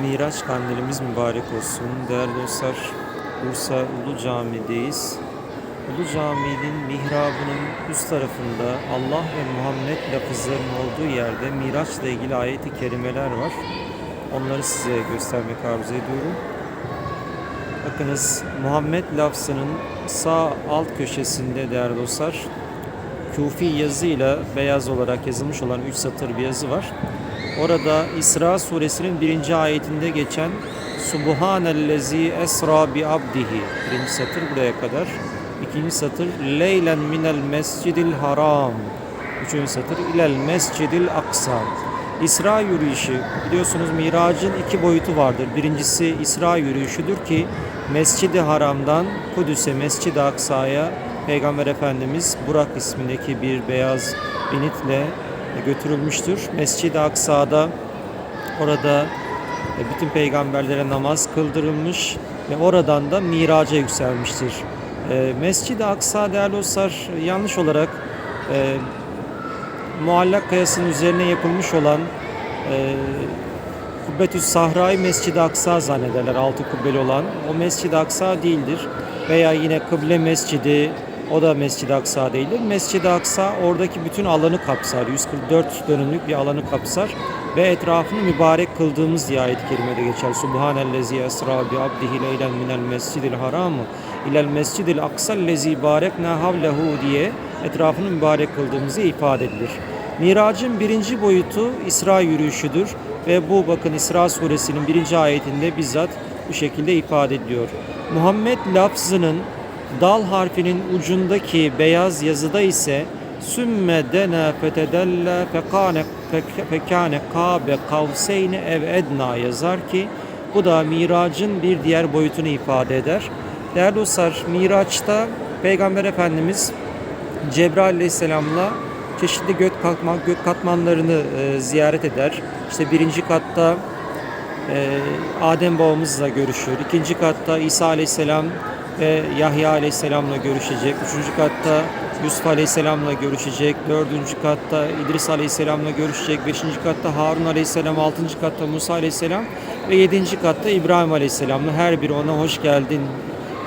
Miraç kandilimiz mübarek olsun. Değerli dostlar, Bursa Ulu Cami'deyiz. Ulu Cami'nin mihrabının üst tarafında Allah ve Muhammed lafızlarının olduğu yerde Miraç'la ilgili ayeti kerimeler var. Onları size göstermek arzu ediyorum. Bakınız Muhammed lafzının sağ alt köşesinde değerli dostlar Kufi yazıyla beyaz olarak yazılmış olan 3 satır bir yazı var. Orada İsra suresinin birinci ayetinde geçen Subhanellezi esra bi abdihi birinci satır buraya kadar. İkinci satır leylen minel mescidil haram. Üçüncü satır ilel mescidil aksa. İsra yürüyüşü biliyorsunuz miracın iki boyutu vardır. Birincisi İsra yürüyüşüdür ki Mescid-i Haram'dan Kudüs'e Mescid-i Aksa'ya Peygamber Efendimiz Burak ismindeki bir beyaz binitle götürülmüştür. Mescid-i Aksa'da orada bütün peygamberlere namaz kıldırılmış ve oradan da miraca yükselmiştir. E, Mescid-i Aksa değerli dostlar yanlış olarak e, muallak kayasının üzerine yapılmış olan e, Kubbetüs Sahra'yı Mescid-i Aksa zannederler altı kubbeli olan. O Mescid-i Aksa değildir. Veya yine Kıble Mescidi o da Mescid-i Aksa değildir. Mescid-i Aksa oradaki bütün alanı kapsar. 144 dönümlük bir alanı kapsar ve etrafını mübarek kıldığımız diye ayet-i kerimede geçer. Subhanellezi esra bi abdihi leylen minel mescidil haram ilel mescidil aksallezi barekna havlehu diye etrafını mübarek kıldığımızı ifade edilir. Miracın birinci boyutu İsra yürüyüşüdür ve bu bakın İsra suresinin birinci ayetinde bizzat bu şekilde ifade ediliyor. Muhammed lafzının dal harfinin ucundaki beyaz yazıda ise sümme dene fetedelle fekane fekane kabe kavseyni ev edna yazar ki bu da miracın bir diğer boyutunu ifade eder. Değerli dostlar Miraç'ta Peygamber Efendimiz Cebrail Aleyhisselam'la çeşitli gök, katman, gök katmanlarını e, ziyaret eder. İşte birinci katta e, Adem babamızla görüşür. İkinci katta İsa Aleyhisselam ve Yahya Aleyhisselam'la görüşecek. Üçüncü katta Yusuf Aleyhisselam'la görüşecek. Dördüncü katta İdris Aleyhisselam'la görüşecek. Beşinci katta Harun Aleyhisselam. Altıncı katta Musa Aleyhisselam. Ve yedinci katta İbrahim Aleyhisselam'la her biri ona hoş geldin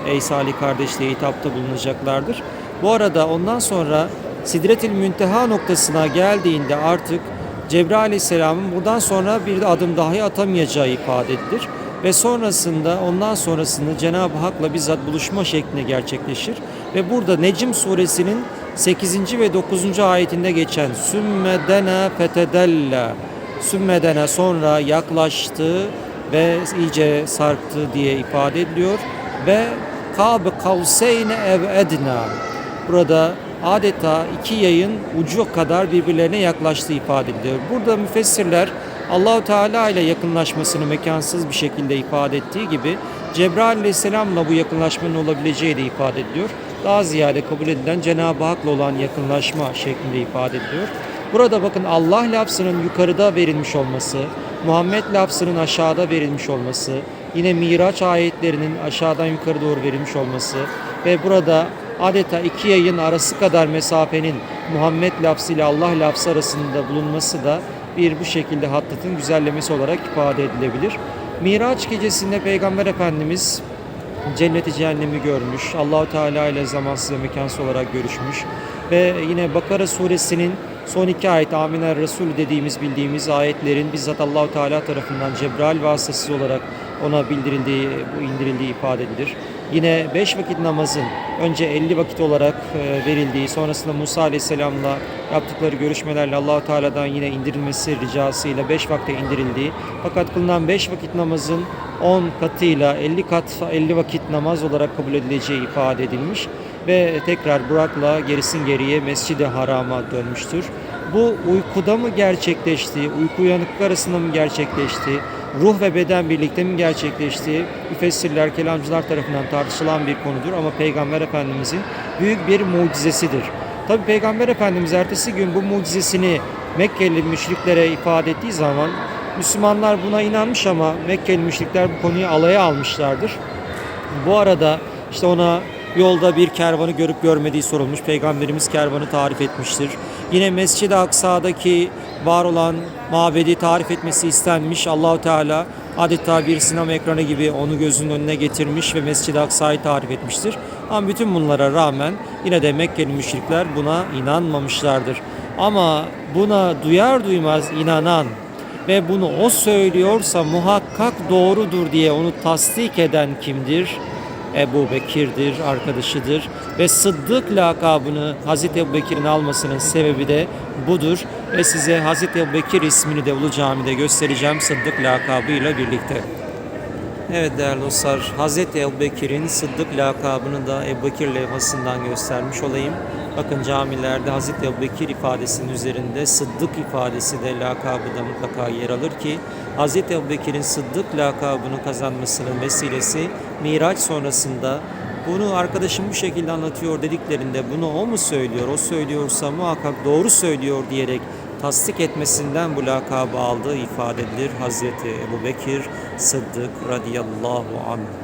ey Salih kardeş diye hitapta bulunacaklardır. Bu arada ondan sonra Sidretil Münteha noktasına geldiğinde artık Cebrail Aleyhisselam'ın buradan sonra bir adım dahi atamayacağı ifade edilir. Ve sonrasında ondan sonrasında Cenab-ı Hak'la bizzat buluşma şeklinde gerçekleşir. Ve burada Necim suresinin 8. ve 9. ayetinde geçen Sümmedene fetedelle Sümmedene sonra yaklaştı ve iyice sarktı diye ifade ediliyor. Ve Kab kavseyne ev edna. Burada adeta iki yayın ucu kadar birbirlerine yaklaştığı ifade ediliyor. Burada müfessirler Allahu Teala ile yakınlaşmasını mekansız bir şekilde ifade ettiği gibi Cebrail Aleyhisselam'la bu yakınlaşmanın olabileceği de ifade ediliyor. Daha ziyade kabul edilen Cenab-ı Hak'la olan yakınlaşma şeklinde ifade ediliyor. Burada bakın Allah lafzının yukarıda verilmiş olması, Muhammed lafzının aşağıda verilmiş olması, yine Miraç ayetlerinin aşağıdan yukarı doğru verilmiş olması ve burada adeta iki yayın arası kadar mesafenin Muhammed lafzı ile Allah lafzı arasında bulunması da bir bu şekilde hattatın güzellemesi olarak ifade edilebilir. Miraç gecesinde Peygamber Efendimiz cenneti cehennemi görmüş. Allahu Teala ile zamansız ve mekansız olarak görüşmüş. Ve yine Bakara suresinin son iki ayet Amine Resul dediğimiz bildiğimiz ayetlerin bizzat Allahu Teala tarafından Cebrail vasıtasız olarak ona bildirildiği, bu indirildiği ifade edilir. Yine beş vakit namazın önce 50 vakit olarak e, verildiği, sonrasında Musa Aleyhisselam'la yaptıkları görüşmelerle Allahu Teala'dan yine indirilmesi ricasıyla beş vakte indirildiği, fakat kılınan beş vakit namazın 10 katıyla 50 kat 50 vakit namaz olarak kabul edileceği ifade edilmiş ve tekrar Burak'la gerisin geriye Mescid-i Haram'a dönmüştür. Bu uykuda mı gerçekleşti, uyku uyanıklık arasında mı gerçekleşti, ruh ve beden birlikte mi gerçekleşti? Müfessirler, kelamcılar tarafından tartışılan bir konudur ama Peygamber Efendimizin büyük bir mucizesidir. Tabi Peygamber Efendimiz ertesi gün bu mucizesini Mekkeli müşriklere ifade ettiği zaman Müslümanlar buna inanmış ama Mekkeli müşrikler bu konuyu alaya almışlardır. Bu arada işte ona yolda bir kervanı görüp görmediği sorulmuş. Peygamberimiz kervanı tarif etmiştir. Yine Mescid-i Aksa'daki var olan mabedi tarif etmesi istenmiş. Allahu Teala adeta bir sinema ekranı gibi onu gözünün önüne getirmiş ve Mescid-i Aksa'yı tarif etmiştir. Ama bütün bunlara rağmen yine de Mekkeli müşrikler buna inanmamışlardır. Ama buna duyar duymaz inanan ve bunu o söylüyorsa muhakkak doğrudur diye onu tasdik eden kimdir? Ebu Bekir'dir, arkadaşıdır ve Sıddık lakabını Hazreti Ebu Bekir'in almasının sebebi de budur. Ve size Hazreti Ebu Bekir ismini de Ulu Cami'de göstereceğim Sıddık lakabıyla birlikte. Evet değerli dostlar, Hazreti Ebu Bekir'in Sıddık lakabını da Ebu Bekir levhasından göstermiş olayım. Bakın camilerde Hazreti Ebu Bekir ifadesinin üzerinde Sıddık ifadesi de lakabı da mutlaka yer alır ki Hazreti Ebu Bekir'in Sıddık lakabını kazanmasının vesilesi Miraç sonrasında bunu arkadaşım bu şekilde anlatıyor dediklerinde bunu o mu söylüyor, o söylüyorsa muhakkak doğru söylüyor diyerek tasdik etmesinden bu lakabı aldığı ifade edilir. Hazreti Ebu Bekir Sıddık radıyallahu anh.